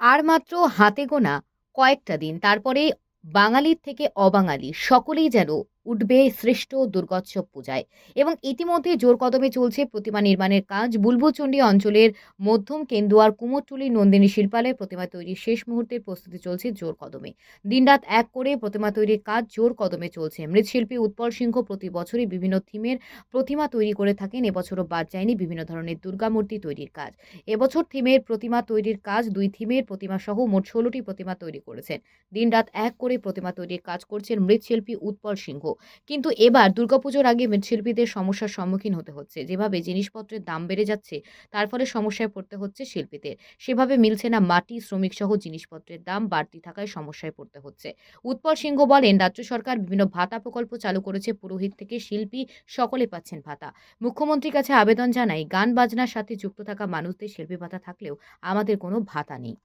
আর মাত্র হাতে গোনা কয়েকটা দিন তারপরে বাঙালির থেকে অবাঙালি সকলেই যেন উঠবে শ্রেষ্ঠ দুর্গোৎসব পূজায়। এবং ইতিমধ্যে জোর কদমে চলছে প্রতিমা নির্মাণের কাজ। বুলবুচণ্ডী অঞ্চলের মধ্যম কেন্দুয়ার কুমোরটুলি নন্দিনী শিল্পালয়ে প্রতিমা তৈরির শেষ মুহূর্তের প্রস্তুতি চলছে জোর কদমে। দিনরাত এক করে প্রতিমা তৈরির কাজ জোর কদমে চলছে। মৃৎশিল্পী উৎপল সিংহ প্রতি বছরই বিভিন্ন থিমের প্রতিমা তৈরি করে থাকেন। এবছরও বাদ যায়নি বিভিন্ন ধরনের দুর্গা মূর্তি তৈরির কাজ। এবছর থিমের প্রতিমা তৈরির কাজ দুই থিমের প্রতিমা সহ মোট ষোলোটি প্রতিমা তৈরি করেছেন। দিনরাত এক করে প্রতিমা তৈরির কাজ করছেন মৃৎশিল্পী উৎপল সিংহ। কিন্তু এবার দুর্গাপুজোর আগে মৃৎশিল্পীদের সমস্যার সম্মুখীন হতে হচ্ছে। যেভাবে জিনিসপত্রের দাম বেড়ে যাচ্ছে, তার ফলে সমস্যায় পড়তে হচ্ছে শিল্পীদের। সেভাবে মিলছে না মাটি শ্রমিক সহ জিনিসপত্রের দাম বাড়তি থাকায় সমস্যায় পড়তে হচ্ছে। উৎপল সিংহ বলেন, রাজ্য সরকার বিভিন্ন ভাতা প্রকল্প চালু করেছে, পুরোহিত থেকে শিল্পী সকলে পাচ্ছেন ভাতা। মুখ্যমন্ত্রীর কাছে আবেদন জানাই, গান বাজনার সাথে যুক্ত থাকা মানুষদের শিল্পী ভাতা থাকলেও আমাদের কোনো ভাতা নেই।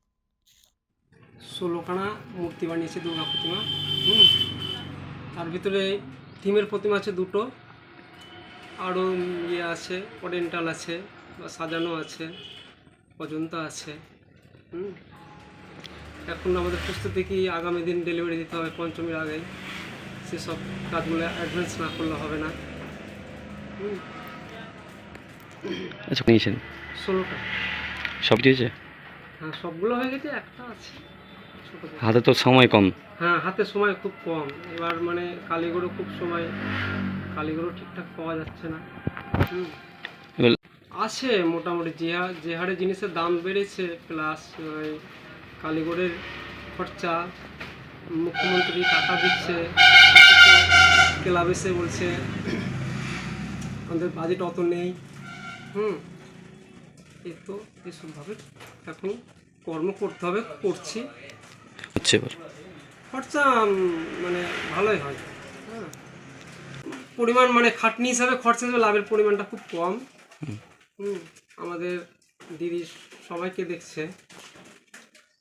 ষোলোখানা মূর্তি বানিয়েছে দুর্গা প্রতিমা, হুম। ভিতরে থিমের প্রতিমা আছে দুটো। আরও ইয়ে আছে ওরিয়েন্টাল আছে বা সাজানো আছে অজন্তা আছে হুম। এখন আমাদের প্রস্তুতি কি আগামী দিন ডেলিভারি দিতে হবে পঞ্চমীর আগে। সেসব কাজগুলো অ্যাডভান্স না করলে হবে না। হুম। আচ্ছা নিয়েছেন ষোলোটা। সব দিয়েছে? হ্যাঁ সবগুলো হয়ে গেছে একটা আছে। হাতে তো সময় কম। হ্যাঁ হাতে সময় খুব কম। এবার মানে কালীগুলো খুব সময় কালীগুলো ঠিকঠাক পাওয়া যাচ্ছে না। আছে মোটামুটি যে যে হারে জিনিসের দাম বেড়েছে প্লাস কালীগড়ের খরচা মুখ্যমন্ত্রী টাকা দিচ্ছে ক্লাব এসে বলছে আমাদের বাজেট অত নেই। হুম। এ তো এসবভাবে এখন কর্ম করতে হবে করছি। হচ্ছে এবার। খরচা মানে ভালোই হয়। হ্যাঁ। পরিমাণ মানে খাটনি হিসাবে খরচা হিসাবে লাভের পরিমাণটা খুব কম। হুম। আমাদের দিদি সবাইকে দেখছে।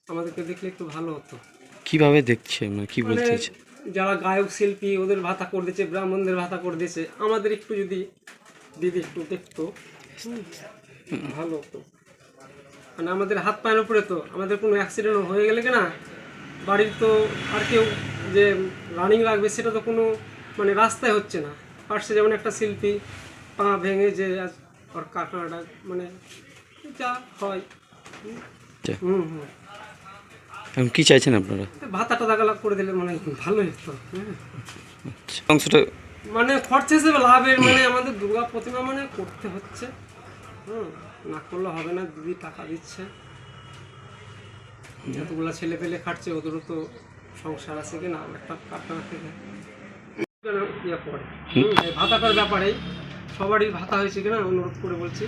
আমাদেরকে দেখলে একটু ভালো হতো। কীভাবে দেখছে? মানে কি মানে বলতে যারা গায়ক শিল্পী ওদের ভাতা করে দিচ্ছে ব্রাহ্মণদের ভাতা করে দিয়েছে। আমাদের একটু যদি দিদি একটু দেখতো ভালো হতো। মানে আমাদের হাত পায়ের উপরে তো আমাদের কোনো অ্যাক্সিডেন্ট হয়ে গেলে কিনা বাড়ির তো আর কেউ যে রানিং লাগবে সেটা তো কোনো মানে রাস্তায় হচ্ছে না। পার্শ্বে যেমন একটা শিল্পী পা ভেঙে যে আজ ওর কাটাটা মানে যা হয়। হুম, আচ্ছা। হুম হুম। এখন কি চাইছেন আপনারা? ভাতাটা দাগালাগ করে দিলে মানে ভালোই হতো হ্যাঁ। আচ্ছা। অংশটা মানে খরচা হিসেবে লাভের মানে আমাদের দুর্গা প্রতিমা মানে করতে হচ্ছে। হুম না করলে হবে না দিদি টাকা দিচ্ছে। যতগুলো ছেলে পেলে খাটছে ওদেরও তো সংসার আছে কি না? একটা কারখানা থেকে ইয়ে করে ভাতাটার ব্যাপারে সবারই ভাতা হয়েছে কিনা অনুরোধ করে বলছি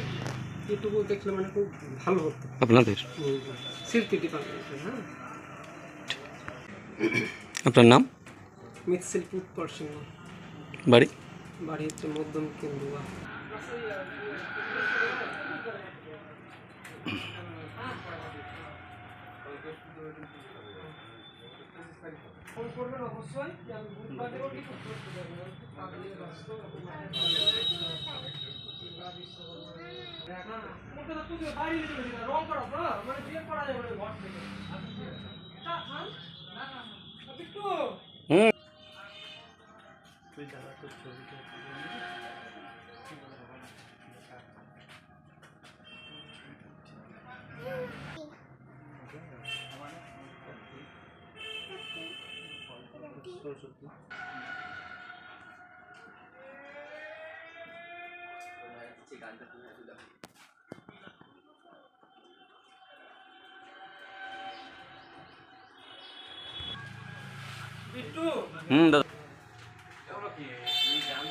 এটুকু দেখলে মানে খুব ভালো হতো। আপনাদের? শিল্পী ডিপার্টমেন্টে হ্যাঁ। আপনার নাম? মৃৎশিল্পী উৎকর সিংহ। বাড়ি? বাড়ি হচ্ছে মধ্যম কেন্দুয়া। অবশ্যই আমি বুধবার দেবো কি শুক্রবার দেবো। আপনি ব্যস্ত, না, ওটা রং করা মানে বিয়ে করা যাবে ঘর থেকে। সরস্বতী গানটা তুমি একটু দেখো হুম দাদা আমি